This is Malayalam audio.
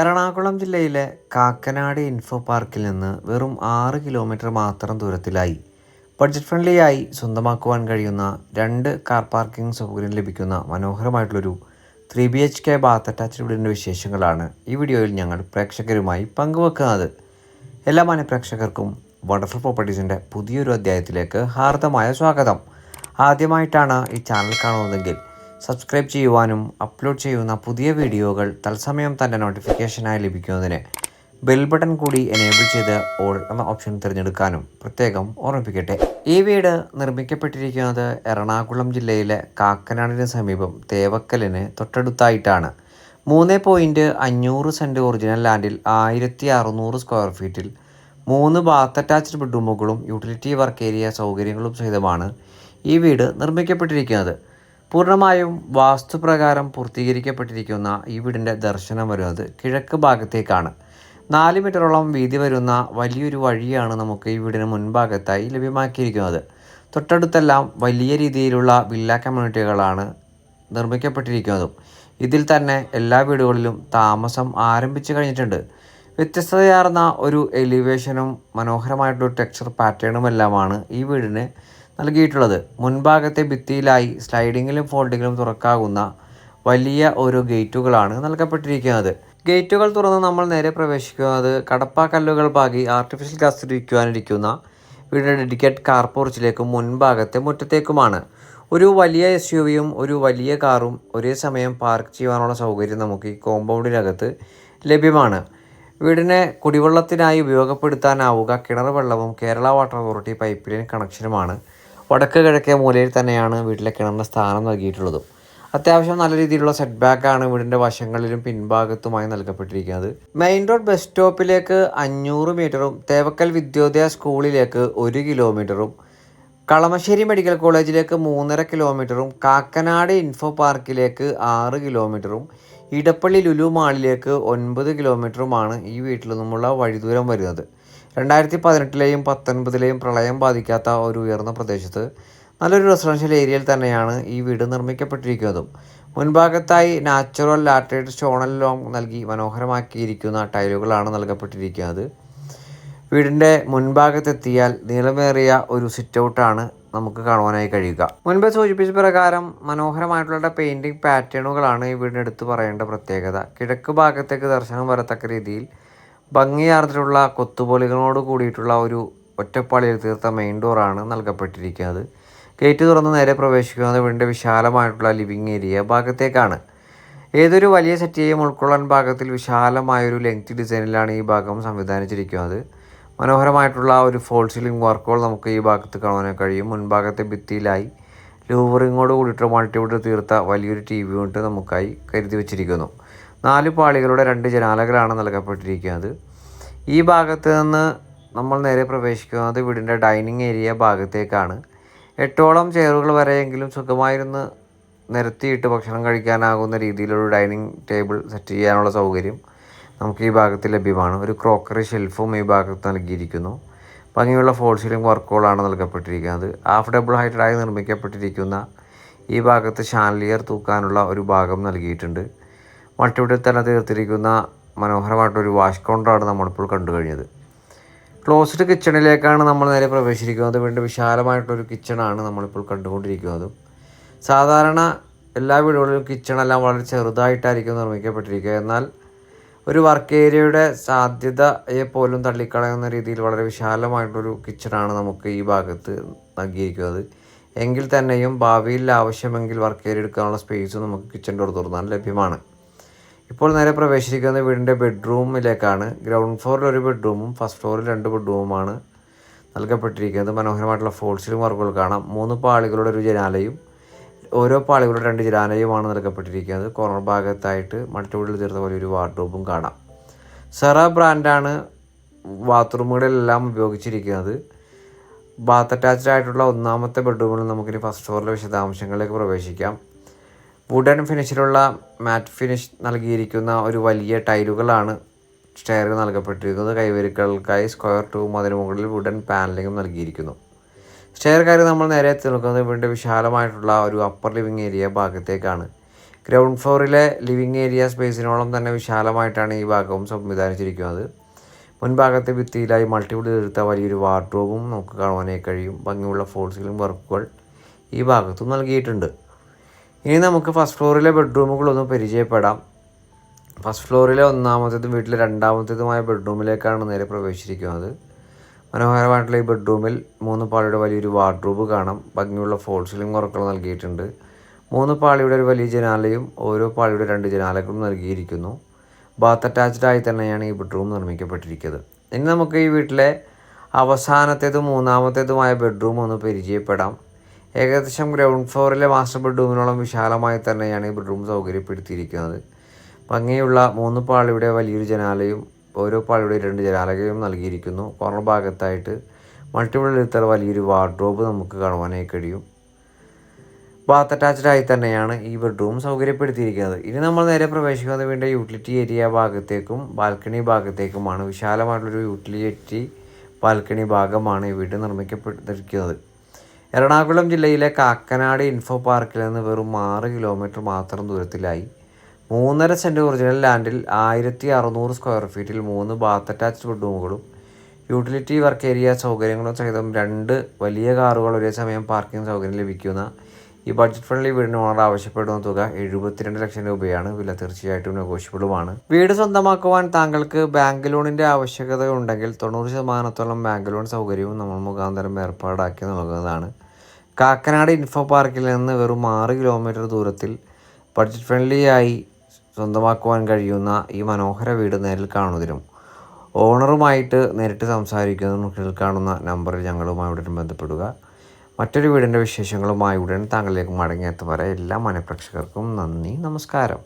എറണാകുളം ജില്ലയിലെ കാക്കനാട് ഇൻഫോ പാർക്കിൽ നിന്ന് വെറും ആറ് കിലോമീറ്റർ മാത്രം ദൂരത്തിലായി. ബഡ്ജറ്റ് ഫ്രണ്ട്ലിയായി സ്വന്തമാക്കുവാൻ കഴിയുന്ന രണ്ട് കാർ പാർക്കിംഗ് സൗകര്യം ലഭിക്കുന്ന മനോഹരമായിട്ടുള്ളൊരു three B H K bath attached വീടിന്റെ വിശേഷങ്ങളാണ് ഈ വീഡിയോയിൽ ഞങ്ങൾ പ്രേക്ഷകരുമായി പങ്കുവെക്കുന്നത്. എല്ലാ മാന്യ പ്രേക്ഷകർക്കും വണ്ടർഫുൾ പ്രോപ്പർട്ടീസിന്റെ പുതിയൊരു അധ്യായത്തിലേക്ക് ഹാർദമായ സ്വാഗതം. ആദ്യമായിട്ടാണ് ഈ ചാനൽ കാണുന്നതെങ്കിൽ സബ്സ്ക്രൈബ് ചെയ്യുവാനും അപ്ലോഡ് ചെയ്യുന്ന പുതിയ വീഡിയോകൾ തത്സമയം തന്നെ നോട്ടിഫിക്കേഷനായി ലഭിക്കുന്നതിന് ബെൽ ബട്ടൺ കൂടി എനേബിൾ ചെയ്ത് ഓൾ എന്ന ഓപ്ഷൻ തിരഞ്ഞെടുക്കാനും പ്രത്യേകം ഓർമ്മിപ്പിക്കട്ടെ. ഈ വീട് നിർമ്മിക്കപ്പെട്ടിരിക്കുന്നത് എറണാകുളം ജില്ലയിലെ കാക്കനാടിന് സമീപം തേവക്കലിന് തൊട്ടടുത്തായിട്ടാണ്. മൂന്ന് പോയിന്റ് അഞ്ഞൂറ് സെന്റ് ഒറിജിനൽ ലാൻഡിൽ ആയിരത്തി അറുന്നൂറ് സ്ക്വയർ ഫീറ്റിൽ മൂന്ന് ബാത്ത് അറ്റാച്ച്ഡ് ബെഡ്റൂമുകളും യൂട്ടിലിറ്റി വർക്ക് ഏരിയ സൗകര്യങ്ങളും സഹിതമാണ് ഈ വീട് നിർമ്മിക്കപ്പെട്ടിരിക്കുന്നത്. പൂർണമായും വാസ്തുപ്രകാരം പൂർത്തീകരിക്കപ്പെട്ടിരിക്കുന്ന ഈ വീടിന്റെ ദർശനം വരുന്നത് കിഴക്ക് ഭാഗത്തേക്കാണ്. നാല് മീറ്ററോളം വീതി വരുന്ന വലിയൊരു വഴിയാണ് നമുക്ക് ഈ വീടിന് മുൻഭാഗത്തായി ലഭ്യമാക്കിയിരിക്കുന്നത്. തൊട്ടടുത്തെല്ലാം വലിയ രീതിയിലുള്ള വില്ല കമ്മ്യൂണിറ്റികളാണ് നിർമ്മിക്കപ്പെട്ടിരിക്കുന്നതും. ഇതിൽ തന്നെ എല്ലാ വീടുകളിലും താമസം ആരംഭിച്ചു കഴിഞ്ഞിട്ടുണ്ട്. വ്യത്യസ്തതയാർന്ന ഒരു എലിവേഷനും മനോഹരമായിട്ടുള്ള ടെക്സ്ചർ പാറ്റേണും എല്ലാമാണ് ഈ വീടിന് നൽകിയിട്ടുള്ളത്. മുൻഭാഗത്തെ ഭിത്തിയിലായി സ്ലൈഡിങ്ങിലും ഫോൾഡിങ്ങിലും തുറക്കാകുന്ന വലിയ ഒരു ഗേറ്റുകളാണ് നൽകപ്പെട്ടിരിക്കുന്നത്. ഗേറ്റുകൾ തുറന്ന് നമ്മൾ നേരെ പ്രവേശിക്കുന്നത് കടപ്പാക്കല്ലുകൾ കല്ലുകൾ പാകി ആർട്ടിഫിഷ്യൽ ഗ്ലാസ് ഇരിക്കുവാനിരിക്കുന്ന വീടിന്റെ ഡെഡിക്കേറ്റ് കാർ പോർച്ചിലേക്കും മുൻഭാഗത്തെ മുറ്റത്തേക്കുമാണ്. ഒരു വലിയ എസ് യു വിയും ഒരു വലിയ കാറും ഒരേ സമയം പാർക്ക് ചെയ്യുവാനുള്ള സൗകര്യം നമുക്ക് ഈ കോമ്പൗണ്ടിനകത്ത് ലഭ്യമാണ്. വീടിനെ കുടിവെള്ളത്തിനായി ഉപയോഗപ്പെടുത്താനാവുക കിണർ വെള്ളവും Kerala water authority pipe line കണക്ഷനുമാണ് വടക്ക് കിഴക്കേ മൂലയിൽ തന്നെയാണ് വീട്ടിലെ കിണറിന് സ്ഥാനം നൽകിയിട്ടുള്ളതും. അത്യാവശ്യം നല്ല രീതിയിലുള്ള സെറ്റ് ബാക്കാണ് വീടിന്റെ വശങ്ങളിലും പിൻഭാഗത്തുമായി നൽകപ്പെട്ടിരിക്കുന്നത്. മെയിൻ റോഡ് ബസ് സ്റ്റോപ്പിലേക്ക് അഞ്ഞൂറ് മീറ്ററും തേവക്കൽ വിദ്യോദയ സ്കൂളിലേക്ക് ഒരു കിലോമീറ്ററും കളമശ്ശേരി മെഡിക്കൽ കോളേജിലേക്ക് മൂന്നര കിലോമീറ്ററും കാക്കനാട് ഇൻഫോ പാർക്കിലേക്ക് ആറ് കിലോമീറ്ററും ഇടപ്പള്ളി ലുലു മാളിലേക്ക് ഒൻപത് കിലോമീറ്ററുമാണ് ഈ വീട്ടിൽ നിന്നുമുള്ള വഴിദൂരം വരുന്നത്. രണ്ടായിരത്തി പതിനെട്ടിലെയും പത്തൊൻപതിലെയും പ്രളയം ബാധിക്കാത്ത ഒരു ഉയർന്ന പ്രദേശത്ത് നല്ലൊരു റെസിഡൻഷ്യൽ ഏരിയയിൽ തന്നെയാണ് ഈ വീട് നിർമ്മിക്കപ്പെട്ടിരിക്കുന്നതും. മുൻഭാഗത്തായി നാച്ചുറൽ ലാറ്റേഡ് സ്റ്റോണൽ ലോങ് നൽകി മനോഹരമാക്കിയിരിക്കുന്ന ടൈലുകളാണ് നൽകപ്പെട്ടിരിക്കുന്നത്. വീടിന്റെ മുൻഭാഗത്തെത്തിയാൽ നീളമേറിയ ഒരു സിറ്റ് ഔട്ടാണ് നമുക്ക് കാണുവാനായി കഴിയുക. മുൻപ് സൂചിപ്പിച്ച പ്രകാരം മനോഹരമായിട്ടുള്ള പെയിന്റിംഗ് പാറ്റേണുകളാണ് ഈ വീടിന് പറയേണ്ട പ്രത്യേകത. കിഴക്ക് ഭാഗത്തേക്ക് ദർശനം വരത്തക്ക രീതിയിൽ ഭംഗിയാർന്നിട്ടുള്ള കൊത്തുപൊളികളോട് കൂടിയിട്ടുള്ള ഒരു ഒറ്റപ്പാളിയിൽ തീർത്ത മെയിൻ ഡോറാണ് നൽകപ്പെട്ടിരിക്കുന്നത്. ഗേറ്റ് തുറന്ന് നേരെ പ്രവേശിക്കുന്നത് വീടിന്റെ വിശാലമായിട്ടുള്ള ലിവിങ് ഏരിയ ഭാഗത്തേക്കാണ്. ഏതൊരു വലിയ സെറ്റിയെയും ഉൾക്കൊള്ളാൻ ഭാഗത്തിൽ വിശാലമായൊരു ലെങ്ത് ഡിസൈനിലാണ് ഈ ഭാഗം സംവിധാനിച്ചിരിക്കുന്നത്. മനോഹരമായിട്ടുള്ള ഒരു ഫോൾ സീലിംഗ് വർക്കുകൾ നമുക്ക് ഈ ഭാഗത്ത് കാണാൻ കഴിയും. മുൻഭാഗത്തെ ഭിത്തിയിലായി ലൂവറിങ്ങോട് കൂടിയിട്ട് മൾട്ടിവുഡ് തീർത്ത വലിയൊരു ടി വി കൊണ്ട് നമുക്കായി കരുതി വെച്ചിരിക്കുന്നു. നാല് പാളികളുടെ രണ്ട് ജനാലകളാണ് നൽകപ്പെട്ടിരിക്കുന്നത്. ഈ ഭാഗത്ത് നിന്ന് നമ്മൾ നേരെ പ്രവേശിക്കുന്നത് വീടിന്റെ ഡൈനിങ് ഏരിയ ഭാഗത്തേക്കാണ്. എട്ടോളം ചെയറുകൾ വരെയെങ്കിലും സുഖമായിരുന്ന് നിരത്തിയിട്ട് ഭക്ഷണം കഴിക്കാനാകുന്ന രീതിയിലൊരു ഡൈനിങ് ടേബിൾ സെറ്റ് ചെയ്യാനുള്ള സൗകര്യം നമുക്ക് ഈ ഭാഗത്ത് ലഭ്യമാണ്. ഒരു ക്രോക്കറി ഷെൽഫും ഈ ഭാഗത്ത് നൽകിയിരിക്കുന്നു. ഭംഗിയുള്ള ഫോൾ സീലിംഗ് വർക്കുകളാണ് നൽകപ്പെട്ടിരിക്കുന്നത്. ഹാഫ് ഡബിൾ ഹൈറ്റഡായി നിർമ്മിക്കപ്പെട്ടിരിക്കുന്ന ഈ ഭാഗത്ത് ഷാൻലിയർ തൂക്കാനുള്ള ഒരു ഭാഗം നൽകിയിട്ടുണ്ട്. മൾട്ടിവുഡിൽ തന്നെ തീർത്തിരിക്കുന്ന മനോഹരമായിട്ടൊരു വാഷ് കൗണ്ടറാണ് നമ്മളിപ്പോൾ കണ്ടു കഴിഞ്ഞത്. ക്ലോസ്ഡ് കിച്ചണിലേക്കാണ് നമ്മൾ നേരെ പ്രവേശിക്കുന്നത് വീണ്ടും വിശാലമായിട്ടൊരു കിച്ചണാണ് നമ്മളിപ്പോൾ കണ്ടുകൊണ്ടിരിക്കുന്നത്. സാധാരണ എല്ലാ വീടുകളിലും കിച്ചണെല്ലാം വളരെ ചെറുതായിട്ടായിരിക്കും നിർമ്മിക്കപ്പെട്ടിരിക്കുക. എന്നാൽ ഒരു വർക്ക് ഏരിയയുടെ സാധ്യതയെ പോലും തള്ളിക്കളയുന്ന രീതിയിൽ വളരെ വിശാലമായിട്ടൊരു കിച്ചണാണ് നമുക്ക് ഈ ഭാഗത്ത് നൽകിയിരിക്കുന്നത്. എങ്കിൽ തന്നെയും ഭാവിയിൽ ആവശ്യമെങ്കിൽ വർക്ക് ഏരിയ എടുക്കാനുള്ള സ്പേസ് നമുക്ക് കിച്ചന്റെ ഡോർ തുറന്നാൽ ലഭ്യമാണ്. ഇപ്പോൾ നേരെ പ്രവേശിച്ചിരിക്കുന്നത് വീടിന്റെ ബെഡ്റൂമിലേക്കാണ്. ഗ്രൗണ്ട് ഫ്ലോറിൽ ഒരു ബെഡ്റൂമും ഫസ്റ്റ് ഫ്ലോറിൽ രണ്ട് ബെഡ്റൂമുമാണ് നൽകപ്പെട്ടിരിക്കുന്നത്. മനോഹരമായിട്ടുള്ള ഫോൾസിലും വർക്കുകൾ കാണാം. മൂന്ന് പാളികളുടെ ഒരു ജനാലയും ഓരോ പാളികളുടെ രണ്ട് ജനാലയുമാണ് നൽകപ്പെട്ടിരിക്കുന്നത്. കോർണർ ഭാഗത്തായിട്ട് മൾട്ടിവുഡിൽ തീർത്ത പോലെ ഒരു വാർഡ്രോബും കാണാം. സെറ ബ്രാൻഡാണ് ബാത്റൂമുകളിലെല്ലാം ഉപയോഗിച്ചിരിക്കുന്നത്. ബാത്ത് അറ്റാച്ച്ഡ് ആയിട്ടുള്ള ഒന്നാമത്തെ ബെഡ്റൂമിൽ നമുക്കിനി ഫസ്റ്റ് ഫ്ലോറിലെ വിശദാംശങ്ങളിലേക്ക് പ്രവേശിക്കാം. വുഡൻ ഫിനിഷിലുള്ള മാറ്റ് ഫിനിഷ് നൽകിയിരിക്കുന്ന ഒരു വലിയ ടൈലുകളാണ് സ്റ്റെയറിൽ നൽകപ്പെട്ടിരിക്കുന്നത്. കൈവരികൾക്കായി സ്ക്വയർ ടു അതിന് മുകളിൽ വുഡൻ പാനലിങ്ങും നൽകിയിരിക്കുന്നു. സ്റ്റെയർ കയറി നമ്മൾ നേരെ എത്തി നിൽക്കുന്നത് വീണ്ടും വിശാലമായിട്ടുള്ള ഒരു അപ്പർ ലിവിങ് ഏരിയ ഭാഗത്തേക്കാണ്. ഗ്രൗണ്ട് ഫ്ലോറിലെ ലിവിങ് ഏരിയ സ്പേസിനോളം തന്നെ വിശാലമായിട്ടാണ് ഈ ഭാഗവും സംവിധാനിച്ചിരിക്കുന്നത്. മുൻഭാഗത്തെ ഭിത്തിയിലായി മൾട്ടിപ്പിൾ തീർത്ത വലിയൊരു വാർഡ്രോബും നമുക്ക് കാണുവാനായി കഴിയും. ഭംഗിയുള്ള ഫോൾസിലും വർക്കുകൾ ഈ ഭാഗത്തും നൽകിയിട്ടുണ്ട്. ഇനി നമുക്ക് ഫസ്റ്റ് ഫ്ലോറിലെ ബെഡ്റൂമുകളൊന്ന് പരിചയപ്പെടാം. ഫസ്റ്റ് ഫ്ലോറിലെ ഒന്നാമത്തേതും വീട്ടിലെ രണ്ടാമത്തേതുമായ ബെഡ്റൂമിലേക്കാണ് നേരെ പ്രവേശിച്ചിരിക്കുന്നത്. മനോഹരമായിട്ടുള്ള ഈ ബെഡ്റൂമിൽ മൂന്ന് പാളിയുടെ വലിയൊരു വാർഡ്രോബ് കാണാം. ഭംഗിയുള്ള ഫോൾ സീലിംഗ് വർക്കുകൾ നൽകിയിട്ടുണ്ട്. മൂന്ന് പാളിയുടെ ഒരു വലിയ ജനാലയും ഓരോ പാളിയുടെ രണ്ട് ജനാലകളും നൽകിയിരിക്കുന്നു. ബാത്ത് അറ്റാച്ച്ഡ് ആയി തന്നെയാണ് ഈ ബെഡ്റൂം നിർമ്മിക്കപ്പെട്ടിരിക്കുന്നത്. ഇനി നമുക്ക് ഈ വീട്ടിലെ അവസാനത്തേതും മൂന്നാമത്തേതുമായ ബെഡ്റൂം ഒന്ന് പരിചയപ്പെടാം. ഏകദേശം ഗ്രൗണ്ട് ഫ്ലോറിലെ മാസ്റ്റർ ബെഡ്റൂമിനോളം വിശാലമായി തന്നെയാണ് ഈ ബെഡ്റൂം സൗകര്യപ്പെടുത്തിയിരിക്കുന്നത്. ഭംഗിയുള്ള മൂന്ന് പാളിയുടെ വലിയൊരു ജനാലയും ഓരോ പാളിയുടെ രണ്ട് ജനാലകയും നൽകിയിരിക്കുന്നു. കോർണർ ഭാഗത്തായിട്ട് മൾട്ടിപ്പിൾ എടുത്ത വലിയൊരു വാർഡ്രോബ് നമുക്ക് കാണുവാനായി കഴിയും. ബാത്ത് അറ്റാച്ച്ഡ് ആയി തന്നെയാണ് ഈ ബെഡ്റൂം സൗകര്യപ്പെടുത്തിയിരിക്കുന്നത്. ഇനി നമ്മൾ നേരെ പ്രവേശിക്കുന്നത് വീണ്ടും യൂട്ടിലിറ്റി ഏരിയ ഭാഗത്തേക്കും ബാൽക്കണി ഭാഗത്തേക്കുമാണ്. വിശാലമായിട്ടുള്ളൊരു യൂട്ടിലിറ്റി ബാൽക്കണി ഭാഗമാണ് ഈ വീട് നിർമ്മിക്കപ്പെട്ടിരിക്കുന്നത്. എറണാകുളം ജില്ലയിലെ കാക്കനാട് ഇൻഫോ പാർക്കിൽ നിന്ന് വെറും ആറ് കിലോമീറ്റർ മാത്രം ദൂരത്തിലായി. മൂന്നര സെന്റ് ഒറിജിനൽ ലാൻഡിൽ ആയിരത്തി അറുന്നൂറ് സ്ക്വയർ ഫീറ്റിൽ മൂന്ന് ബാത്ത് അറ്റാച്ച്ഡ് ബെഡ്റൂമുകളും യൂട്ടിലിറ്റി വർക്ക് ഏരിയ സൗകര്യങ്ങളും സഹിതം രണ്ട് വലിയ കാറുകൾ ഒരേ സമയം പാർക്കിംഗ് സൗകര്യം ലഭിക്കുന്ന ഈ ബഡ്ജറ്റ് ഫ്രണ്ട്ലി വീടിന് ഓണർ ആവശ്യപ്പെടുന്ന തുക എഴുപത്തിരണ്ട് ലക്ഷം രൂപയാണ്. വില തീർച്ചയായിട്ടും നെഗോഷ്യബിളുമാണ് വീട് സ്വന്തമാക്കുവാൻ താങ്കൾക്ക് ബാങ്ക് ലോണിന്റെ ആവശ്യകത ഉണ്ടെങ്കിൽ തൊണ്ണൂറ് ശതമാനത്തോളം ബാങ്ക് ലോൺ സൗകര്യവും നമ്മൾ മുഖാന്തരം ഏർപ്പാടാക്കി നൽകുന്നതാണ്. കാക്കനാട് ഇൻഫോ പാർക്കിൽ നിന്ന് വെറും ആറ് കിലോമീറ്റർ ദൂരത്തിൽ ബഡ്ജറ്റ് ഫ്രണ്ട്ലിയായി സ്വന്തമാക്കുവാൻ കഴിയുന്ന ഈ മനോഹര വീട് നേരിൽ കാണുന്നതിനും ഓണറുമായിട്ട് നേരിട്ട് സംസാരിക്കുന്നതിനും കാണുന്ന നമ്പറിൽ ഞങ്ങളുമായി ഉടൻ ബന്ധപ്പെടുക. മറ്റൊരു വീടിന്റെ വിശേഷങ്ങളുമായി ഉടൻ താങ്കളിലേക്ക് മടങ്ങിയെത്തുവരെ എല്ലാ മനപ്രേക്ഷകർക്കും നന്ദി നമസ്കാരം.